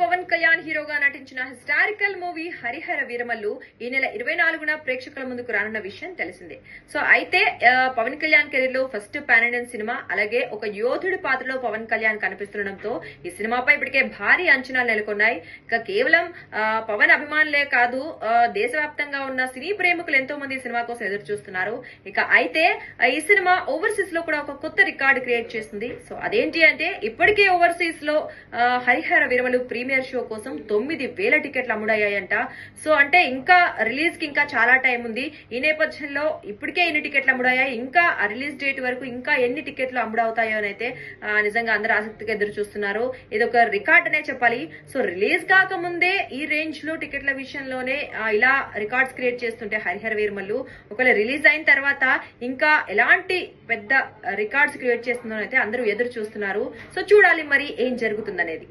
పవన్ కళ్యాణ్ హీరోగా నటించిన historical movie Harihara Veeramallu ఈ నెల ఇరవై నాలుగున ప్రేక్షకుల ముందుకు రానున్న విషయం తెలిసిందే. సో అయితే పవన్ కళ్యాణ్ కెరీర్లో ఫస్ట్ పాన్ సినిమా అలాగే ఒక యోధుడి పాత్రలో పవన్ కళ్యాణ్ కనిపిస్తుండటంతో ఈ సినిమాపై ఇప్పటికే భారీ అంచనాలు నెలకొన్నాయి. ఇక కేవలం పవన్ అభిమానులే కాదు దేశవ్యాప్తంగా ఉన్న సినీ ప్రేమికులు ఎంతో మంది ఈ సినిమా కోసం ఎదురు చూస్తున్నారు ఇక అయితే ఈ సినిమా ఓవర్సీస్లో కూడా ఒక కొత్త రికార్డు క్రియేట్ చేస్తుంది. సో అదేంటి అంటే ఇప్పటికే ఓవర్సీస్లో హరిహర హరిహర వీరమలు ప్రీమియర్ షో కోసం తొమ్మిది వేల టికెట్లు అమ్ముడయ్యాయంట. సో అంటే ఇంకా రిలీజ్కి ఇంకా చాలా టైం ఉంది. ఈ నేపథ్యంలో ఇప్పటికే ఎన్ని టికెట్లు అమ్ముడయ్యాయి ఇంకా రిలీజ్ డేట్ వరకు ఇంకా ఎన్ని టికెట్లు అమ్ముడవుతాయో అని అయితే నిజంగా అందరు ఆసక్తిగా ఎదురు చూస్తున్నారు. ఇది ఒక రికార్డ్ అనే చెప్పాలి. సో రిలీజ్ కాకముందే ఈ రేంజ్లో టికెట్ల విషయంలోనే ఇలా రికార్డ్స్ క్రియేట్ చేస్తుంటే హరిహర వీర్మల్లు ఒకవేళ రిలీజ్ అయిన తర్వాత ఇంకా ఎలాంటి పెద్ద రికార్డ్స్ క్రియేట్ చేస్తుందో అయితే అందరూ ఎదురు చూస్తున్నారు. సో చూడాలి మరి ఏం జరుగుతుందనేది.